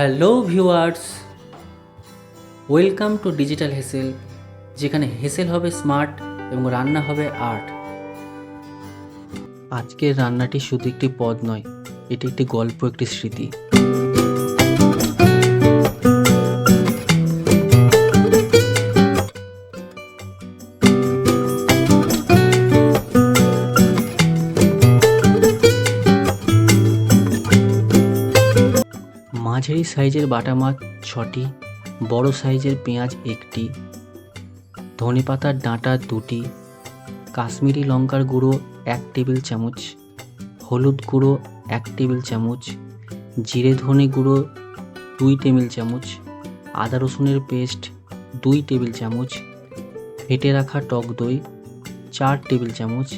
Hello viewers, welcome to digital Heshel, যেখানে হেসেল হবে smart এবং রান্না হবে আর্ট। আজকের রান্নাটি শুধু একটি পদ নয়, এটি একটি গল্প, একটি স্মৃতি। মাঝারি সাইজের বাটা মাছ ছটি, বড় সাইজের পেঁয়াজ একটি ধনেপাতার ডাঁটা দুটি, কাশ্মীরি লঙ্কার গুঁড়ো এক টেবিল চামচ, হলুদ গুঁড়ো এক টেবিল চামচ, জিরে ধনে গুঁড়ো দুই টেবিল চামচ, আদা রসুনের পেস্ট দুই টেবিল চামচ, ফেটে রাখা টক দই চার টেবিল চামচ,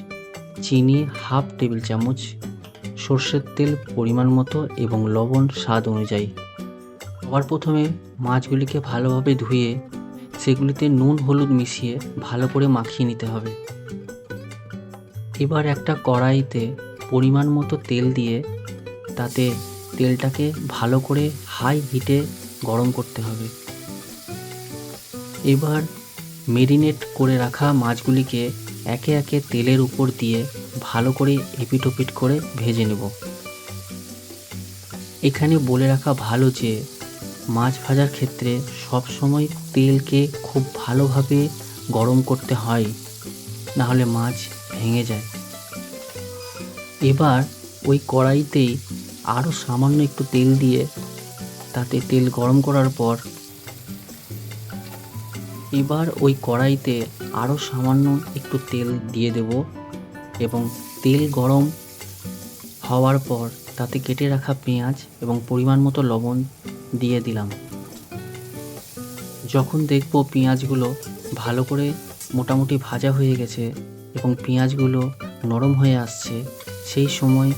চিনি হাফ টেবিল চামচ, সর্ষের তেল পরিমাণ মতো এবং লবণ স্বাদ অনুযায়ী। সবার প্রথমে মাছগুলিকে ভালোভাবে ধুয়ে সেগুলিতে নুন, হলুদ মিশিয়ে ভালো করে মাখিয়ে নিতে হবে। এবার একটা কড়াইতে পরিমাণ মতো তেল দিয়ে তাতে তেলটাকে ভালো করে হাই হিটে গরম করতে হবে। এবার মেরিনেট করে রাখা মাছগুলিকে একে একে তেলের উপর দিয়ে ভালো করে এপিট ওপিট করে ভেজে নেব। এখানে বলে রাখা ভালো যে মাছ ভাজার ক্ষেত্রে সব সময় তেলকে খুব ভালোভাবে গরম করতে হয় না হলে মাছ ভেঙে যায়। এবার ওই কড়াইতেই আরও সামান্য একটু তেল দিয়ে তাতে তেল গরম করার পর এবার ওই কড়াইতে আরও সামান্য একটু তেল দিয়ে দেব এবং তেল গরম হওয়ার পর তাতে কেটে রাখা পেঁয়াজ এবং পরিমাণ মতো লবণ দিয়ে দিলাম। যখন দেখব পেঁয়াজগুলো ভালো করে মোটামুটি ভাজা হয়ে গেছে এবং পেঁয়াজগুলো নরম হয়ে আসছে, সেই সময়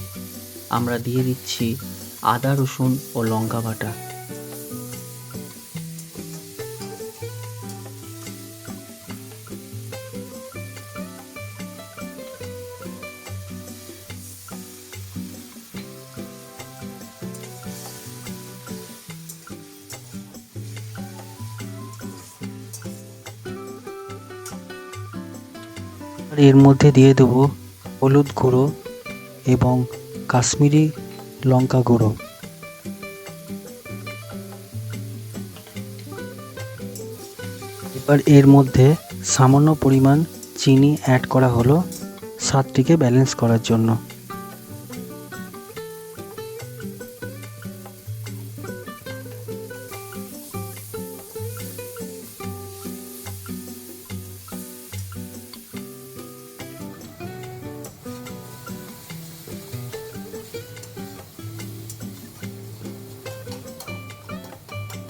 আমরা দিয়ে দিচ্ছি আদা, রসুন ও লঙ্কা বাটা। আর এর মধ্যে দিয়ে দেবো হলুদ গুঁড়ো এবং কাশ্মীরি লঙ্কা গুঁড়ো। এবার এর মধ্যে সামান্য পরিমাণ চিনি অ্যাড করা হলো স্বাদটিকে ব্যালেন্স করার জন্য।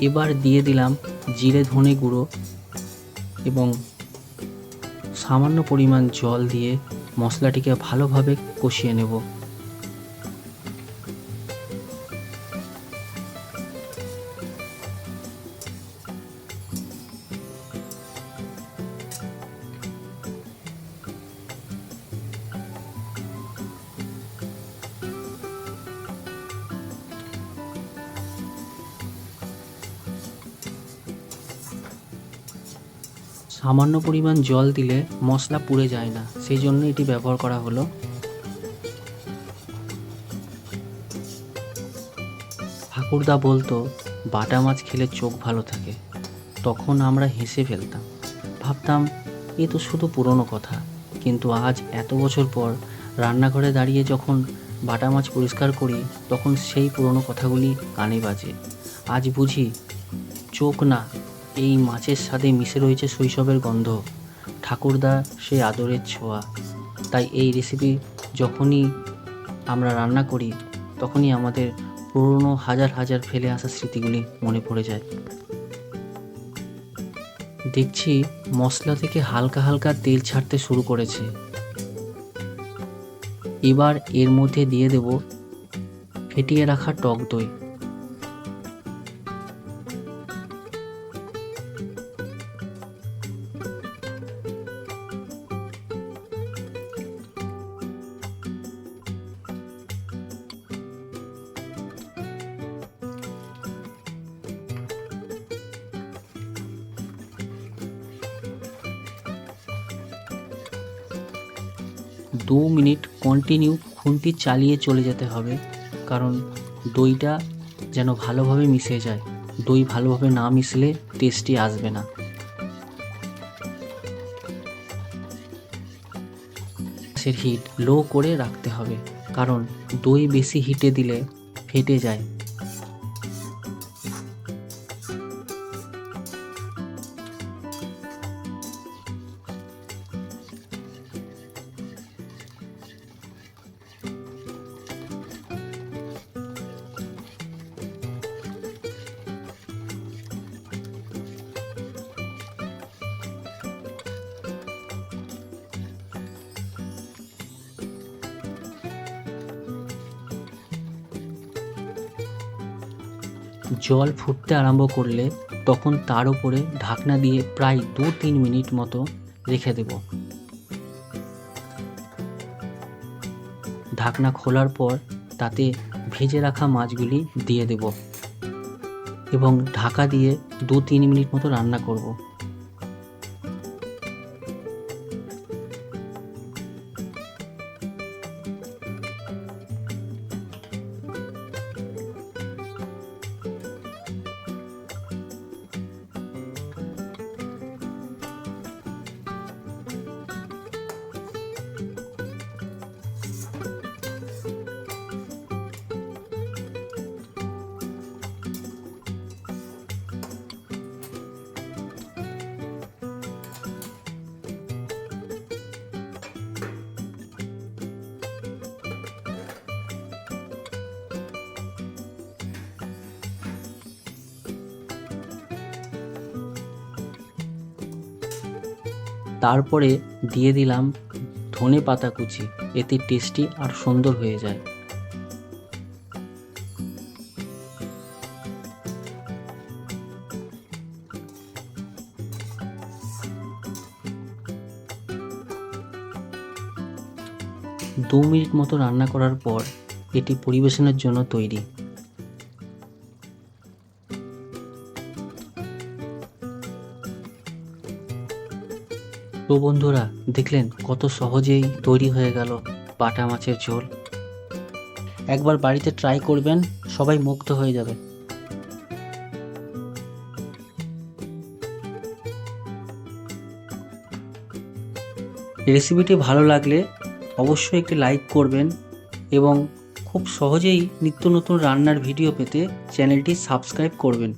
এবার দিয়ে দিলাম জিরে ধনে গুঁড়ো এবং সামান্য পরিমাণ জল দিয়ে মশলাটিকে ভালোভাবে কষিয়ে নেব। সামান্য পরিমাণ জল দিলে মশলা পুড়ে যায় না। সেই জন্য এটি ব্যবহার করা হলো। ঠাকুরদা বলতো, বাটা মাছ খেলে চোখ ভালো থাকে। তখন আমরা হেসে ফেলতাম। ভাবতাম, এ তো শুধু পুরনো কথা। কিন্তু আজ এত বছর পর রান্নাঘরে দাঁড়িয়ে যখন বাটা মাছ পরিষ্কার করি, তখন সেই পুরনো কথাগুলি কানে বাজে। আজ বুঝি, চোখ না এই মাছের স্বাদে মিশে রয়েছে শৈশবের গন্ধ। ঠাকুরদা সেই আদরের ছোঁয়া। তাই এই রেসিপি যখনই আমরা রান্না করি, তখনই আমাদের পুরনো হাজার হাজার ফেলে আসা স্মৃতিগুলি মনে পড়ে যায়। দেখছি মশলা থেকে হালকা হালকা তেল ছাড়তে শুরু করেছে। এবার এর মধ্যে দিয়ে দেব ফেটিয়ে রাখা টক দই। দু মিনিট কন্টিনিউ খুন্তি চালিয়ে চলে যেতে হবে, কারণ দইটা যেন ভালোভাবে মিশে যায়। দই ভালোভাবে না মিশলে টেস্টি আসবে না। গ্যাসের হিট লো করে রাখতে হবে, কারণ দই বেশি হিটে দিলে ফেটে যায়। জল ফুটতে আরম্ভ করলে তখন তার উপরে ঢাকনা দিয়ে প্রায় দু তিন মিনিট মতো রেখে দেব। ঢাকনা খোলার পর তাতে ভেজে রাখা মাছগুলি দিয়ে দেব এবং ঢাকা দিয়ে দু তিন মিনিট মতো রান্না করব। তারপরে দিয়ে দিলাম ধনে পাতা কুচি। এতে টেস্টি আর সুন্দর হয়ে যায়। দু মিনিট মতো রান্না করার পর এটি পরিবেশনের জন্য তৈরি। তো বন্ধুরা দেখলেন কত সহজেই তৈরি হয়ে গেল বাটা মাছের ঝোল। একবার বাড়িতে ট্রাই করবেন, সবাই মুগ্ধ হয়ে যাবে। রেসিপিটি ভালো লাগলে অবশ্যই একটি লাইক করবেন এবং খুব সহজেই নিত্য নতুন রান্নার ভিডিও পেতে চ্যানেলটি সাবস্ক্রাইব করবেন।